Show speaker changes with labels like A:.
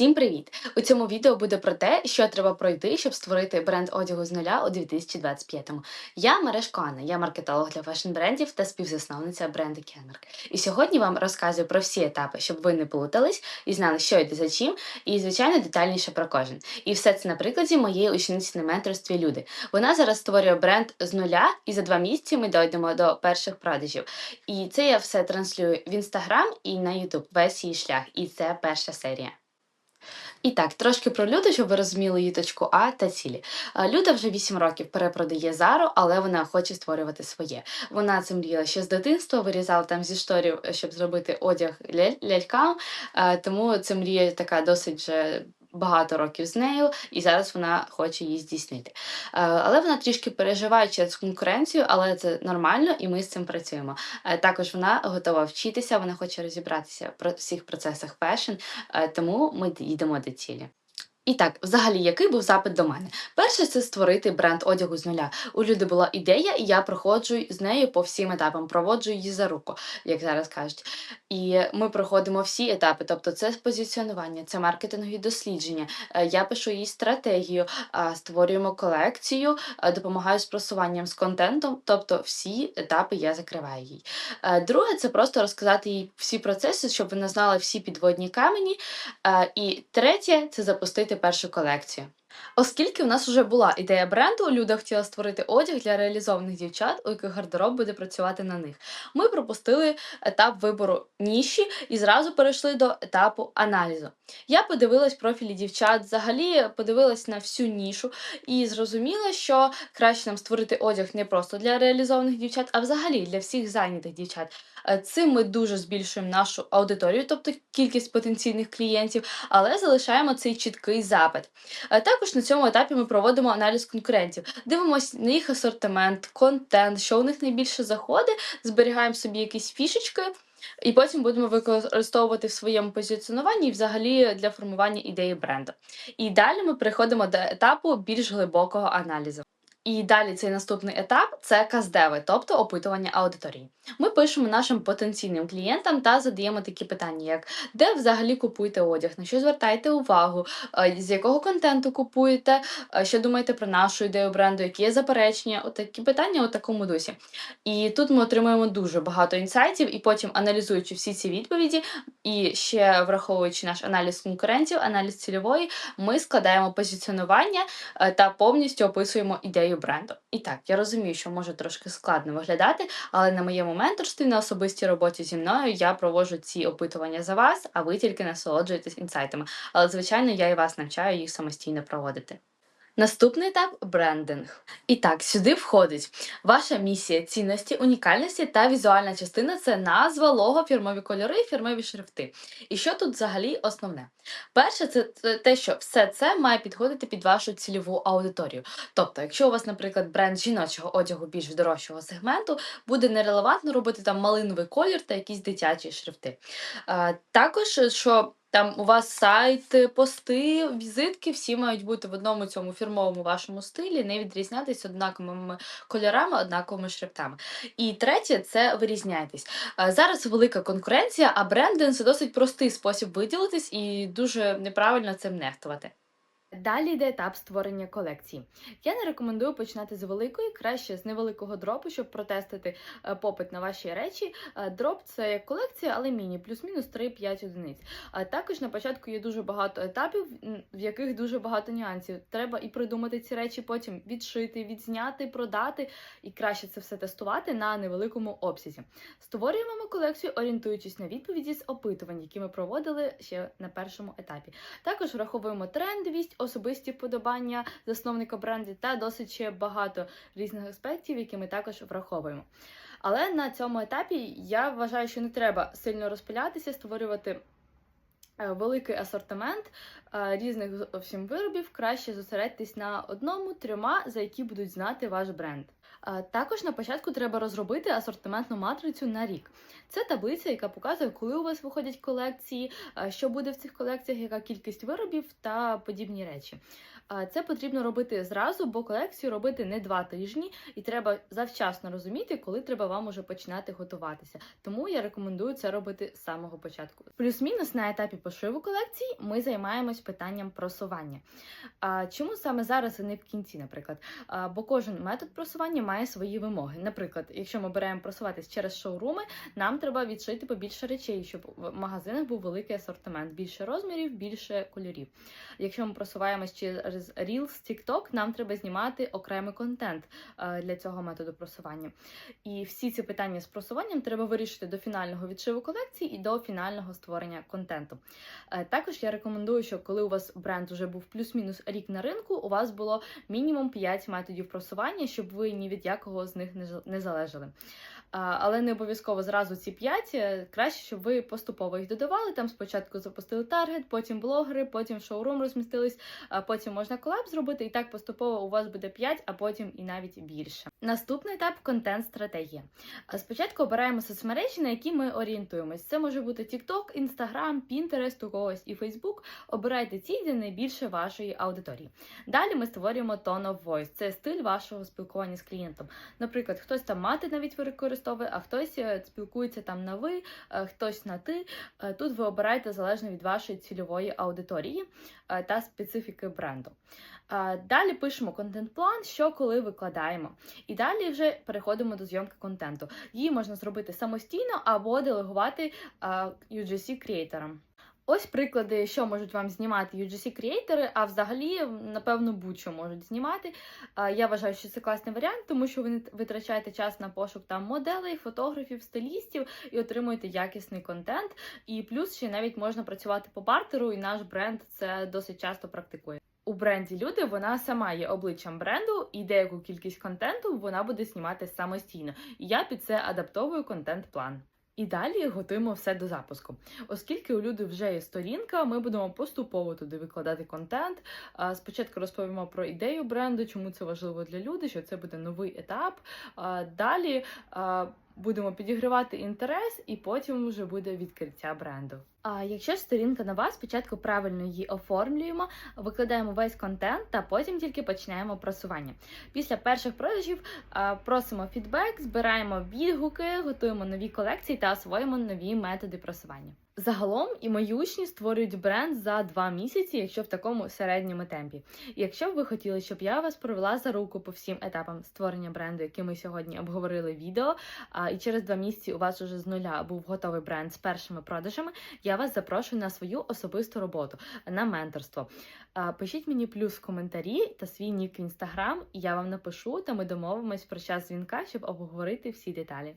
A: Всім привіт! У цьому відео буде про те, що треба пройти, щоб створити бренд одягу з нуля у 2025-му. Я Мережко Анна, я маркетолог для фешн-брендів та співзасновниця бренду Kenmark. І сьогодні вам розказую про всі етапи, щоб ви не плутались і знали, що йде за чим, і звичайно детальніше про кожен. І все це на прикладі моєї учениці на менторстві Люди. Вона зараз створює бренд з нуля, і за два місяці ми дойдемо до перших продажів. І це я все транслюю в інстаграм і на Ютуб. Весь її шлях. І це перша серія. І так, трошки про Люду, щоб ви розуміли її точку А та цілі. Люда вже 8 років перепродає Зару, але вона хоче створювати своє. Вона це мріяла ще з дитинства, вирізала там зі шторів, щоб зробити одяг лялькам. Тому це мрія така досить вже. Багато років з нею, і зараз вона хоче її здійснити. Е, Але вона трішки переживає через конкуренцію, але це нормально, і ми з цим працюємо. Е, Також вона готова вчитися, вона хоче розібратися про всіх процесах фешн, Е, тому ми йдемо до цілі. І так, взагалі, який був запит до мене? Перше, це створити бренд одягу з нуля. У люди була ідея, і я проходжу з нею по всім етапам, проводжу її за руку, як зараз кажуть. І ми проходимо всі етапи, тобто це позиціонування, це маркетингові дослідження. Е, Я пишу їй стратегію, створюємо колекцію, допомагаю з просуванням з контентом, тобто всі етапи я закриваю їй. Е, Друге, це просто розказати їй всі процеси, щоб вона знала всі підводні камені. Е, І третє це запустити першу колекцію. Оскільки в нас вже була ідея бренду, Люда хотіла створити одяг для реалізованих дівчат, у яких гардероб буде працювати на них. Ми пропустили етап вибору ніші і зразу перейшли до етапу аналізу. Я подивилась профілі дівчат, взагалі подивилась на всю нішу і зрозуміла, що краще нам створити одяг не просто для реалізованих дівчат, а взагалі для всіх зайнятих дівчат. Е, Цим ми дуже збільшуємо нашу аудиторію, тобто кількість потенційних клієнтів, але залишаємо цей чіткий запит. Е, Також на цьому етапі ми проводимо аналіз конкурентів, дивимося на їх асортимент, контент, що у них найбільше заходить, зберігаємо собі якісь фішечки. І потім будемо використовувати в своєму позиціонуванні і взагалі для формування ідеї бренду. І далі ми переходимо до етапу більш глибокого аналізу. І далі цей наступний етап це каздеви, тобто опитування аудиторії. Ми пишемо нашим потенційним клієнтам та задаємо такі питання, як де взагалі купуєте одяг, на що звертаєте увагу, з якого контенту купуєте, що думаєте про нашу ідею бренду, які є заперечення, от такі питання у такому дусі. І тут ми отримуємо дуже багато інсайтів, і потім, аналізуючи всі ці відповіді, і ще враховуючи наш аналіз конкурентів, аналіз цільової, ми складаємо позиціонування та повністю описуємо ідею бренду. І так, я розумію, що може трошки складно виглядати, але на моєму менторстві, на особистій роботі зі мною я проводжу ці опитування за вас, а ви тільки насолоджуєтесь інсайтами. Але, звичайно, я і вас навчаю їх самостійно проводити. Наступний етап брендинг. І так, сюди входить ваша місія, цінності, унікальності та візуальна частина це назва, лого, фірмові кольори, фірмові шрифти. І що тут взагалі основне? Перше, це це те, що все це має підходити під вашу цільову аудиторію. Тобто, якщо у вас, наприклад, бренд жіночого одягу більш дорожчого сегменту, буде нерелевантно робити там малиновий колір та якісь дитячі шрифти. Е, також, що там у вас сайт, пости, візитки, всі мають бути в одному цьому фірмовому вашому стилі, не відрізнятися однаковими кольорами, однаковими шрифтами. І третє це вирізняйтесь. Е, Зараз велика конкуренція, а брендинг це досить простий спосіб виділитись і дуже неправильно цим нехтувати. Далі йде етап створення колекції. Я не рекомендую починати з великої, краще з невеликого дропу, щоб протестити е, попит на ваші речі. Е, Дроп це колекція, але міні, плюс-мінус 3-5 одиниць. А також на початку є дуже багато етапів, в яких дуже багато нюансів. Треба і придумати ці речі, потім відшити, відзняти, продати, і краще це все тестувати на невеликому обсязі. Створюємо ми колекцію, орієнтуючись на відповіді з опитувань, які ми проводили ще на першому етапі. Також враховуємо трендовість, особисті вподобання засновника бренду та досить багато різних аспектів, які ми також враховуємо. Але на цьому етапі я вважаю, що не треба сильно розпилятися, створювати е, великий асортимент е, різних зовсім виробів. Краще зосередитись на одному, трьома, за які будуть знати ваш бренд.
B: А, Також на початку треба розробити асортиментну матрицю на рік. Це таблиця, яка показує, коли у вас виходять колекції, що буде в цих колекціях, яка кількість виробів та подібні речі. Це потрібно робити зразу, бо колекцію робити не два тижні, і треба завчасно розуміти, коли треба вам уже починати готуватися. Тому я рекомендую це робити з самого початку. Плюс-мінус на етапі пошиву колекції ми займаємось питанням просування. Чому саме зараз, а не в кінці, наприклад? Бо кожен метод просування має свої вимоги. Наприклад, якщо ми беремо просуватись через шоуруми, нам треба відшити побільше речей, щоб в магазинах був великий асортимент, більше розмірів, більше кольорів. Якщо ми просуваємось через Reels, TikTok, нам треба знімати окремий контент е, для цього методу просування. І всі ці питання з просуванням треба вирішити до фінального відшиву колекції і до фінального створення контенту. Е, Також я рекомендую, що коли у вас бренд вже був плюс-мінус рік на ринку, у вас було мінімум 5 методів просування, щоб ви ні від якого з них не залежали. Але не обов'язково зразу ці 5, краще, щоб ви поступово їх додавали. Там спочатку запустили таргет, потім блогери, потім шоурум розмістились, а потім можна колаб зробити, і так поступово у вас буде 5, а потім і навіть більше. Наступний етап контент-стратегія. Спочатку обираємо соцмережі, на які ми орієнтуємось. Це може бути TikTok, Instagram, Pinterest, у когось і Facebook. Обирайте ті, де найбільше вашої аудиторії. Далі ми створюємо tone of voice. Це стиль вашого спілкування з клієнтом. Наприклад, хтось там мати навіть використовує, а хтось е, спілкується там на ви, е, хтось на ти. Е, Тут ви обираєте залежно від вашої цільової аудиторії та специфіки бренду. Далі пишемо контент-план, що коли викладаємо. І далі вже переходимо до зйомки контенту. Її можна зробити самостійно або делегувати UGC-креаторам. Ось приклади, що можуть вам знімати UGC-креатори, а взагалі, напевно, будь-що можуть знімати. Я вважаю, що це класний варіант, тому що ви витрачаєте час на пошук там моделей, фотографів, стилістів і отримуєте якісний контент. І плюс ще навіть можна працювати по бартеру, і наш бренд це досить часто практикує. У бренді люди вона сама є обличчям бренду, і деяку кількість контенту вона буде знімати самостійно. І я під це адаптовую контент-план. І далі готуємо все до запуску. Оскільки у люди вже є сторінка, ми будемо поступово туди викладати контент. Спочатку розповімо про ідею бренду, чому це важливо для людей, що це буде новий етап. Далі будемо підігривати інтерес, і потім вже буде відкриття бренду. А якщо сторінка нова, спочатку правильно її оформлюємо, викладаємо весь контент, та потім тільки починаємо просування. Після перших продажів просимо фідбек, збираємо відгуки, готуємо нові колекції та освоїмо нові методи просування. Загалом і мої учні створюють бренд за два місяці, якщо в такому середньому темпі. І якщо б ви хотіли, щоб я вас провела за руку по всім етапам створення бренду, які ми сьогодні обговорили відео, і через два місяці у вас уже з нуля був готовий бренд з першими продажами, я вас запрошую на свою особисту роботу, на менторство. Пишіть мені плюс в коментарі та свій нік в інстаграм, і я вам напишу, та ми домовимось про час дзвінка, щоб обговорити всі деталі.